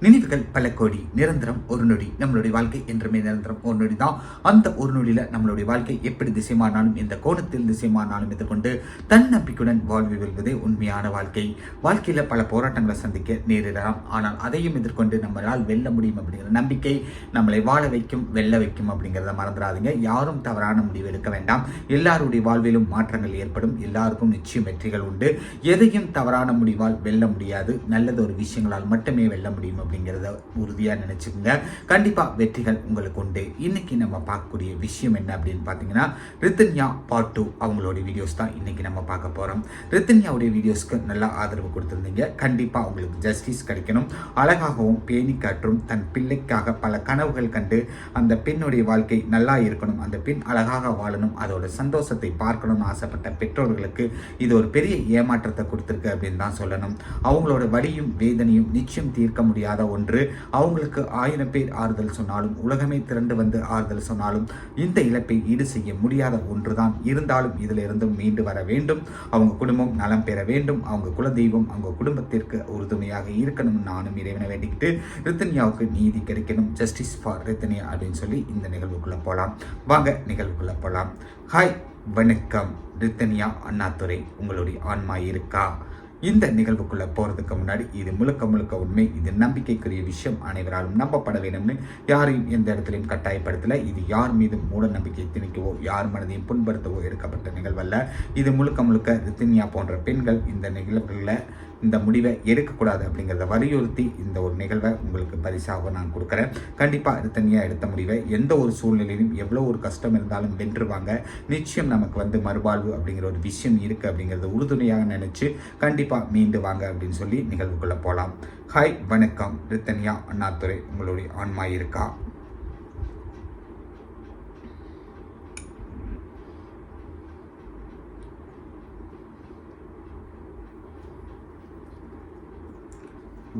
நினைவுகள் பல கோடி நிரந்தரம் ஒரு நொடி. நம்மளுடைய வாழ்க்கை என்றுமே நிரந்தரம் ஒரு நொடி தான் அந்த ஒரு நொடியில் நம்மளுடைய வாழ்க்கை எப்படி திசைமானாலும் எந்த கோணத்தில் திசைமானாலும் எதிர்கொண்டு தன்னம்பிக்கையுடன் வாழ்வு வெல்வதே உண்மையான வாழ்க்கை. வாழ்க்கையில் பல போராட்டங்களை சந்திக்க நேரிடலாம். ஆனால் அதையும் எதிர்கொண்டு நம்மளால் வெல்ல முடியும் அப்படிங்கிற நம்பிக்கை நம்மளை வாழ வைக்கும் வெல்ல வைக்கும் அப்படிங்கிறத மறந்துடாதீங்க. யாரும் தவறான முடிவு எடுக்க வேண்டாம். எல்லாருடைய வாழ்விலும் மாற்றங்கள் ஏற்படும். எல்லாருக்கும் நிச்சயம் வெற்றிகள் உண்டு. எதையும் தவறான முடிவால் வெல்ல முடியாது. நல்லது ஒரு விஷயங்களால் மட்டுமே வெல்ல முடியும் அப்படிங்கிறத உறுதியாக நினச்சிக்கோங்க. கண்டிப்பாக வெற்றிகள் உங்களுக்கு உண்டு. இன்னைக்கு நம்ம பார்க்கக்கூடிய விஷயம் என்ன அப்படின்னு பார்த்தீங்கன்னா ரித்தன்யா பார்ட் டூ அவங்களுடைய வீடியோஸ் தான் இன்னைக்கு நம்ம பார்க்க போகிறோம் ரித்தன்யாவுடைய வீடியோஸ்க்கு நல்லா ஆதரவு கொடுத்துருந்தீங்க. கண்டிப்பாக உங்களுக்கு ஜஸ்டிஸ் கிடைக்கணும். அழகாகவும் பேணி காற்றும் தன் பிள்ளைக்காக பல கனவுகள் கண்டு அந்த பெண்ணுடைய வாழ்க்கை நல்லா இருக்கணும். அந்த பெண் அழகாக வாழணும். அதோட சந்தோஷத்தை பார்க்கணும்னு ஆசைப்பட்ட பெற்றோர்களுக்கு இது ஒரு பெரிய ஏமாற்றத்தை கொடுத்துருக்கு அப்படின்னு தான் சொல்லணும். அவங்களோட வழியும் வேதனையும் நிச்சயம் தீர்க்க முடியாத. ஒன்று. அவங்களுக்கு ஆயிரம் பேர் ஆறுதல் சொன்னாலும் உலகமே திரண்டு வந்து ஆறுதல் சொன்னாலும் இந்த இழப்பை ஈடு செய்ய முடியாத ஒன்றுதான். இருந்தாலும் இதில் இருந்தும் மீண்டு வர வேண்டும். அவங்க குடும்பம் நலம் பெற வேண்டும். அவங்க குலதெய்வம் அவங்க குடும்பத்திற்கு உறுதுணையாக இருக்கணும் நானும் இறைவனை வேண்டிக்கிட்டு ரித்தனியாவுக்கு நீதி கிடைக்கணும். ஜஸ்டிஸ் ஃபார் ரித்தனியா அப்படின்னு சொல்லி இந்த நிகழ்வுக்குள்ளே போகலாம் வாங்க நிகழ்வுக்குள்ளே போகலாம் ஹாய் வணக்கம். ரித்தனியா அண்ணாதுரை உங்களுடைய ஆன்மா இருக்கா? இந்த நிகழ்வுக்குள்ளே போகிறதுக்கு முன்னாடி இது முழுக்க முழுக்க உண்மை இது நம்பிக்கைக்குரிய விஷயம் அனைவராலும் நம்பப்பட வேண்டும்னு யாரையும் எந்த இடத்துலையும் கட்டாயப்படுத்தலை. இது யார் மீதும் மூட நம்பிக்கை திணிக்கவோ யார் மனதையும் புண்படுத்தவோ எடுக்கப்பட்ட நிகழ்வல்ல. இது முழுக்க முழுக்க ரித்தின்யா போன்ற பெண்கள் இந்த நிகழ்வுகளில் இந்த முடிவை எடுக்கக்கூடாது அப்படிங்கிறத வலியுறுத்தி இந்த ஒரு நிகழ்வை உங்களுக்கு பரிசாக நான் கொடுக்குறேன். கண்டிப்பாக ரித்தன்யா எடுத்த முடிவை. எந்த ஒரு சூழ்நிலையிலும் எவ்வளோ ஒரு கஷ்டம் இருந்தாலும் வென்றுவாங்க. நிச்சயம் நமக்கு வந்து மறுவாழ்வு அப்படிங்கிற ஒரு விஷயம் இருக்குது அப்படிங்கிறத உறுதுணையாக நினச்சி கண்டிப்பாக மீண்டு வாங்க அப்படின்னு சொல்லி நிகழ்வுக்குள்ளே போகலாம் ஹாய் வணக்கம். ரித்தன்யா அண்ணாதுரை உங்களுடைய ஆன்மா இருக்கா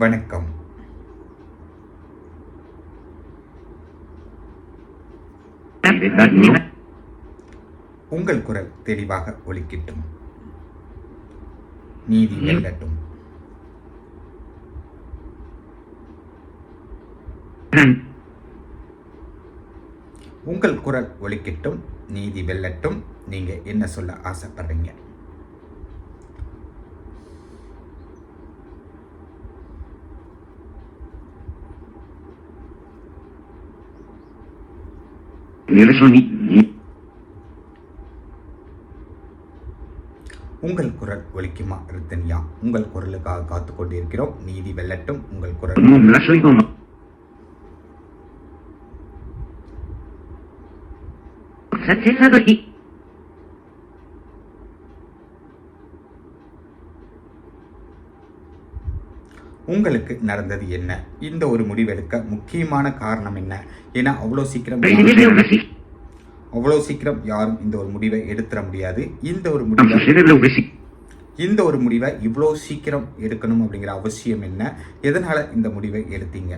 வணக்கம். உங்கள் குரல் தெளிவாக ஒலிக்கட்டும். நீதி வெல்லட்டும் உங்கள் குரல் ஒலிக்கட்டும் நீதி வெல்லட்டும். நீங்க என்ன சொல்ல ஆசைப்படுறீங்க? உங்கள் குரல் ஒலிக்குமா ரித்தன்யா? உங்கள் குரலுக்காக காத்து கொண்டிருக்கிறோம். நீதி வெல்லட்டும் உங்கள் குரல் உங்களுக்கு நடந்தது என்ன? இந்த ஒரு முடிவெடுக்க முக்கியமான காரணம் என்ன? ஏன்னா அவ்வளோ சீக்கிரம் அவ்வளோ சீக்கிரம் யாரும் இந்த ஒரு முடிவை எடுத்துட முடியாது. இந்த ஒரு முடிவை இந்த ஒரு முடிவை இவ்வளோ சீக்கிரம் எடுக்கணும் அப்படிங்கிற அவசியம் என்ன? எதனால இந்த முடிவை எடுத்தீங்க?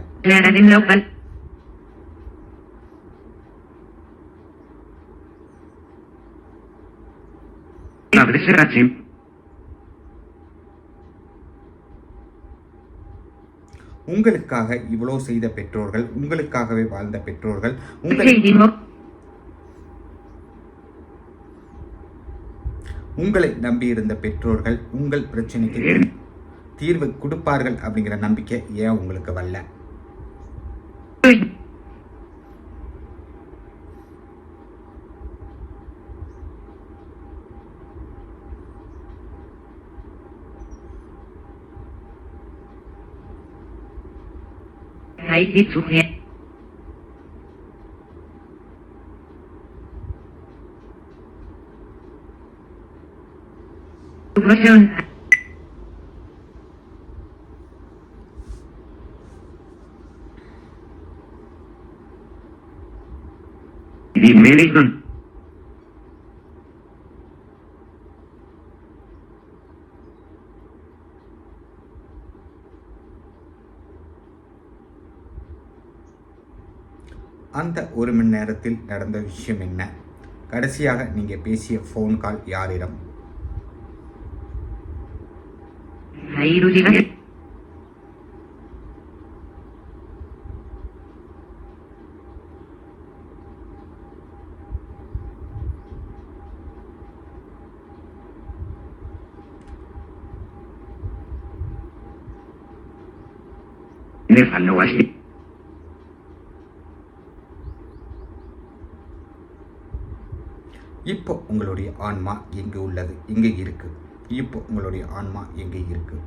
உங்களுக்காக இவ்வளோ செய்த பெற்றோர்கள் உங்களுக்காகவே வாழ்ந்த பெற்றோர்கள் உங்களை உங்களை நம்பியிருந்த பெற்றோர்கள் உங்கள் பிரச்சனைக்கு தீர்வு கொடுப்பார்கள் அப்படிங்கிற நம்பிக்கை ஏன் உங்களுக்கு வரல? 来，一起煮面。老乡。அந்த ஒரு மணி நேரத்தில் நடந்த விஷயம் என்ன? கடைசியாக நீங்கள் பேசிய ஃபோன் கால் யாரிடம்? Jair Uribe. Nefano இப்போ உங்களுடைய ஆன்மா எங்கே உள்ளது? எங்கே இருக்கு. இப்போ உங்களுடைய ஆன்மா எங்கே இருக்கு.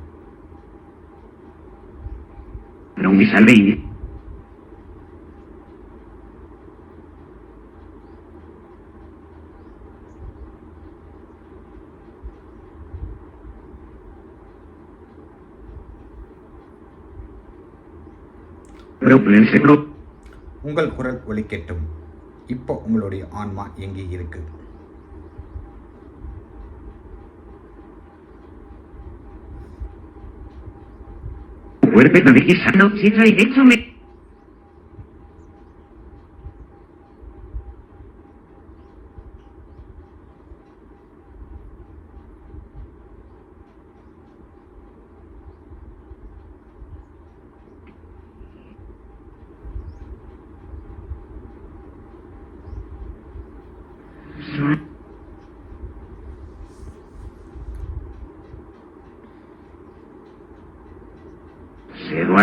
உங்கள் குரல் ஒலிக்கட்டும். இப்போ உங்களுடைய ஆன்மா எங்கே இருக்கு? Vuelve a decir no si de hecho me.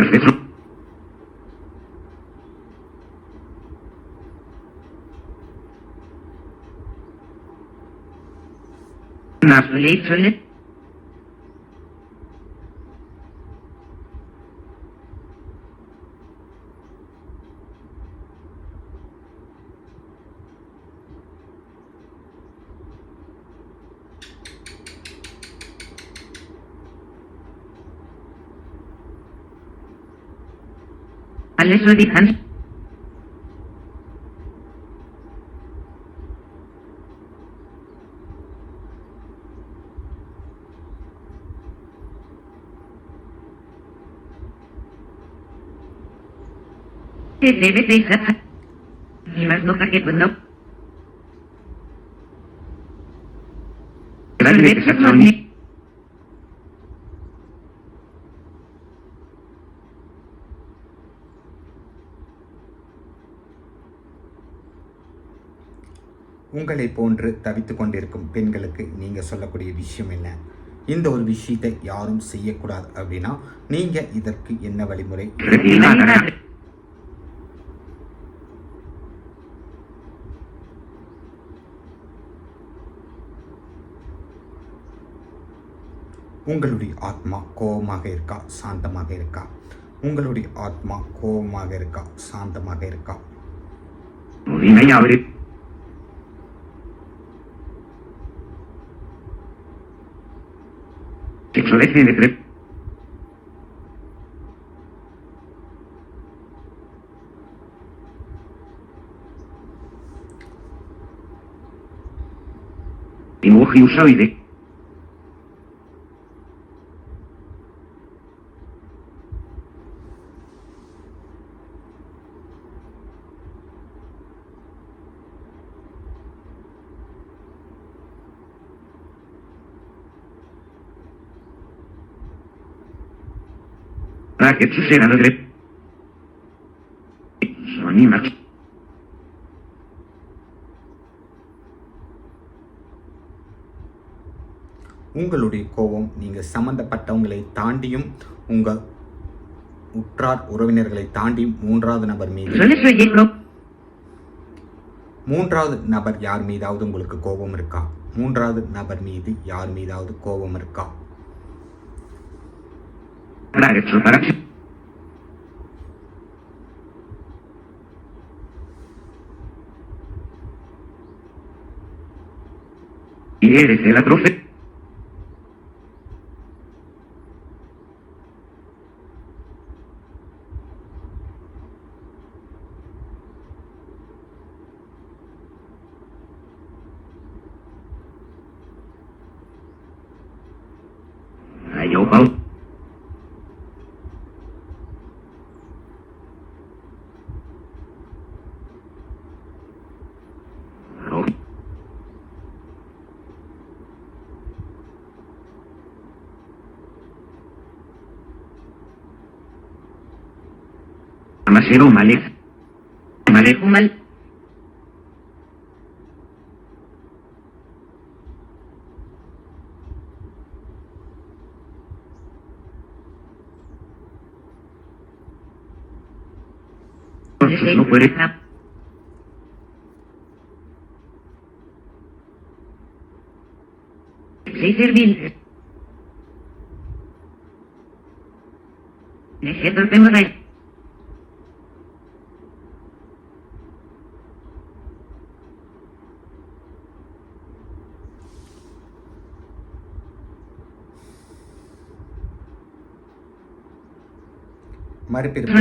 Каждый труд. Нас влечили Alex Redihan. Y más no que pues no. Gracias, உங்களை போன்று தவித்து கொண்டிருக்கும் பெண்களுக்கு நீங்கள் சொல்லக்கூடிய விஷயம் என்ன? இந்த ஒரு விஷயத்தை யாரும் செய்யக்கூடாது அப்படின்னா நீங்கள் இதற்கு என்ன வழிமுறை? உங்களுடைய ஆத்மா கோபமாக இருக்கா? சாந்தமாக இருக்கா? உங்களுடைய ஆத்மா கோபமாக இருக்கா? சாந்தமாக இருக்கா? 8FL3. Emoji. Usoide. Bracket succedono delle... Sono animati. உங்களுடைய கோபம் நீங்கள் சம்மந்தப்பட்டவங்களை தாண்டியும் உங்கள் உற்றார் உறவினர்களை தாண்டியும் மூன்றாவது நபர் மீது. மூன்றாவது நபர் யார் மீதாவது உங்களுக்கு கோபம் இருக்கா மூன்றாவது நபர் மீது யார் மீதாவது கோபம் இருக்கா eres el atroz. Masero Malek. Malek Mal. No puede. Seis de... மறுபிறப்பு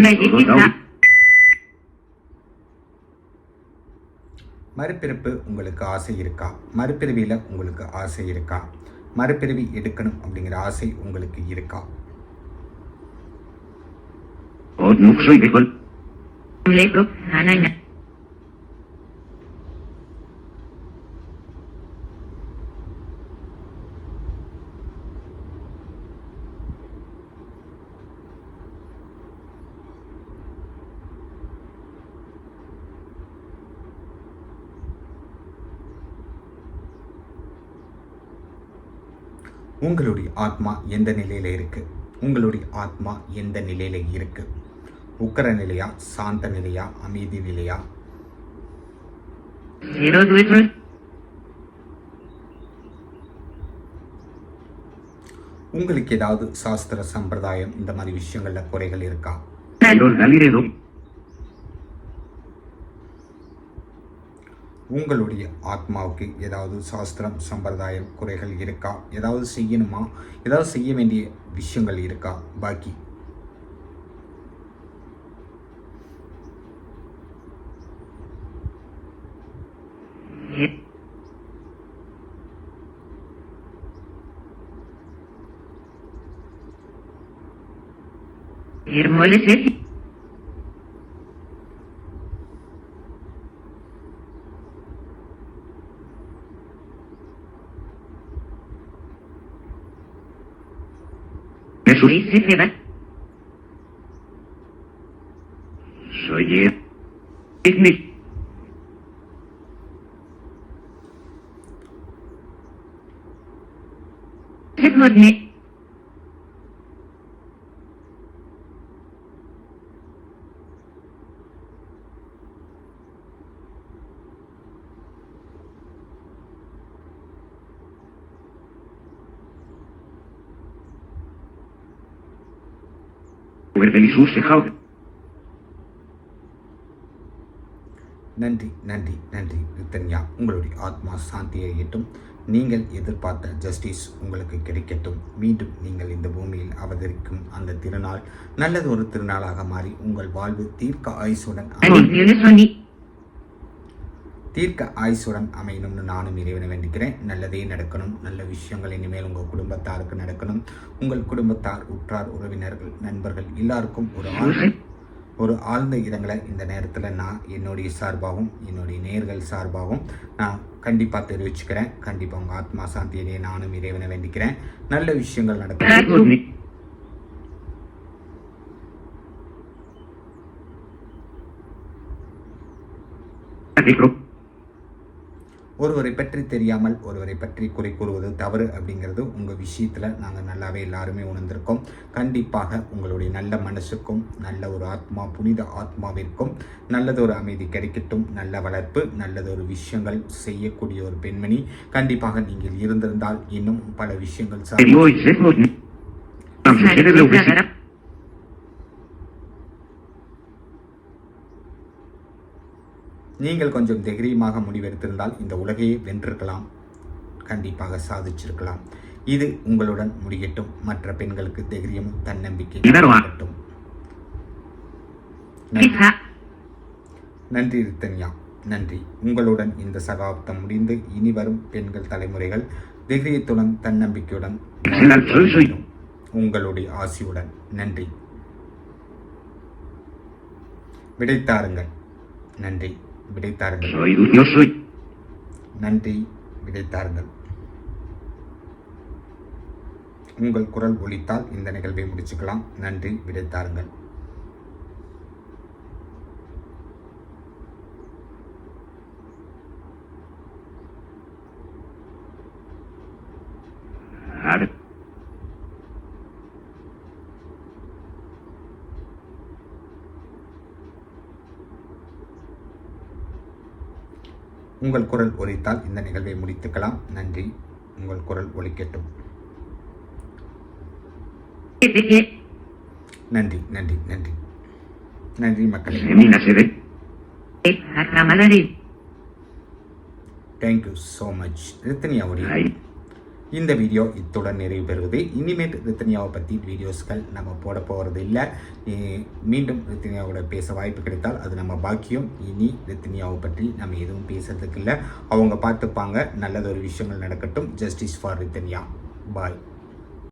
மறுபிறப்பு உங்களுக்கு ஆசை இருக்கா? மறுபிறவியில் உங்களுக்கு ஆசை இருக்கா? மறுபிறவி எடுக்கணும் அப்படிங்கிற ஆசை உங்களுக்கு இருக்கா? O no உங்களுடைய ஆத்மா எந்த நிலையில இருக்கு? உங்களுடைய ஆத்மா எந்த நிலையில இருக்கு? உக்கர நிலையா சாந்த நிலையா அமைதி நிலையா. உங்களுக்கு ஏதாவது சாஸ்திர சம்பிரதாயம் இந்த மாதிரி விஷயங்கள்ல குறைகள் இருக்கா? உங்களுடைய ஆத்மாவுக்கு ஏதாவது சாஸ்திரம் சம்பிரதாயம் குறைகள் இருக்கா? ஏதாவது செய்யணுமா? ஏதாவது செய்ய வேண்டிய விஷயங்கள் இருக்கா? பாக்கி. Hermoles Sureyi senle ben. Sureyi. Bitmiş. Hep anne. Jaude. நன்றி நன்றி நன்றி ரித்தன்யா உங்களுடைய ஆத்மா சாந்தியையட்டும் நீங்கள் எதிர்பார்த்த ஜஸ்டிஸ் உங்களுக்கு கிடைக்கட்டும் மீண்டும் நீங்கள் இந்த பூமியில் அவதரிக்கும் அந்த திருநாள் நல்லது ஒரு திருநாளாக மாறி உங்கள் வாழ்வு தீர்க்க ஆயுசுடன். தீர்க்க ஆயுசுடன் அமையணும்னு நானும் இறைவனை வேண்டிக்கிறேன். நல்லதே நடக்கணும். நல்ல விஷயங்கள் இனிமேல் உங்கள் குடும்பத்தாருக்கு நடக்கணும். உங்கள் குடும்பத்தார் உற்றார் உறவினர்கள் நண்பர்கள் எல்லாருக்கும் ஒரு ஆழ்ந்த ஒரு ஆழ்ந்த இடங்களை இந்த நேரத்தில் நான் என்னுடைய சார்பாகவும் என்னுடைய நேர்கள் சார்பாகவும் நான் கண்டிப்பாக தெரிவிச்சுக்கிறேன். கண்டிப்பாக உங்கள் ஆத்மா சாந்தியிலே நானும் இறைவனை வேண்டிக்கிறேன். நல்ல விஷயங்கள் நடக்கணும். Segmodne. ஒருவரை பற்றி தெரியாமல் ஒருவரை பற்றி குறை கூறுவது தவறு அப்படிங்கிறது உங்கள் விஷயத்தில் நாங்கள் நல்லாவே எல்லாருமே உணர்ந்திருக்கோம். கண்டிப்பாக உங்களுடைய நல்ல மனசுக்கும் நல்ல ஒரு ஆத்மா புனித ஆத்மாவிற்கும் நல்லதொரு அமைதி கிடைக்கட்டும். நல்ல வளர்ப்பு நல்லதொரு விஷயங்கள் செய்யக்கூடிய ஒரு பெண்மணி. கண்டிப்பாக நீங்கள் இருந்திருந்தால் இன்னும் பல விஷயங்கள் சார் நீங்கள் கொஞ்சம் தைரியமாக முடிவெடுத்திருந்தால் இந்த உலகையே வென்றிருக்கலாம். கண்டிப்பாக சாதிச்சிருக்கலாம். இது உங்களுடன் முடியட்டும். மற்ற பெண்களுக்கு தைரியமும் தன்னம்பிக்கை. நன்றி. ரித்தன்யா. நன்றி. உங்களுடன் இந்த சகாப்தம் முடிந்து இனி வரும் பெண்கள் தலைமுறைகள் தைரியத்துடன் தன்னம்பிக்கையுடன். உங்களுடைய ஆசியுடன். நன்றி. விடைத்தாருங்கள். நன்றி. விடைத்தாருங்கள். நன்றி விடைத்தாருங்கள். உங்கள் குரல் ஒலித்தால் இந்த நிகழ்வை முடிச்சுக்கலாம். நன்றி விடைத்தாருங்கள். உங்கள் குரல் ஒலித்தால் இந்த நிகழ்வை முடித்துக்கலாம். நன்றி. உங்கள் குரல் ஒலிக்கட்டும். நன்றி நன்றி நன்றி. நன்றி மக்களே. தேங்க்யூ ஸோ மச் ரித்தனியாவுடைய Ay. இந்த வீடியோ இத்துடன் நிறைவு பெறுவது. இனிமேட் ரித்தனியாவை பற்றி வீடியோஸ்கள் நம்ம போட போகிறது இல்லை. மீண்டும் ரித்தனியாவோட பேச வாய்ப்பு கிடைத்தால் அது நம்ம பாக்கியம். இனி ரித்தனியாவை பற்றி நம்ம எதுவும் பேசுறதுக்கு இல்லை. அவங்க பார்த்துப்பாங்க. நல்லதொரு விஷயங்கள் நடக்கட்டும். Justice for Rithanya. பாய்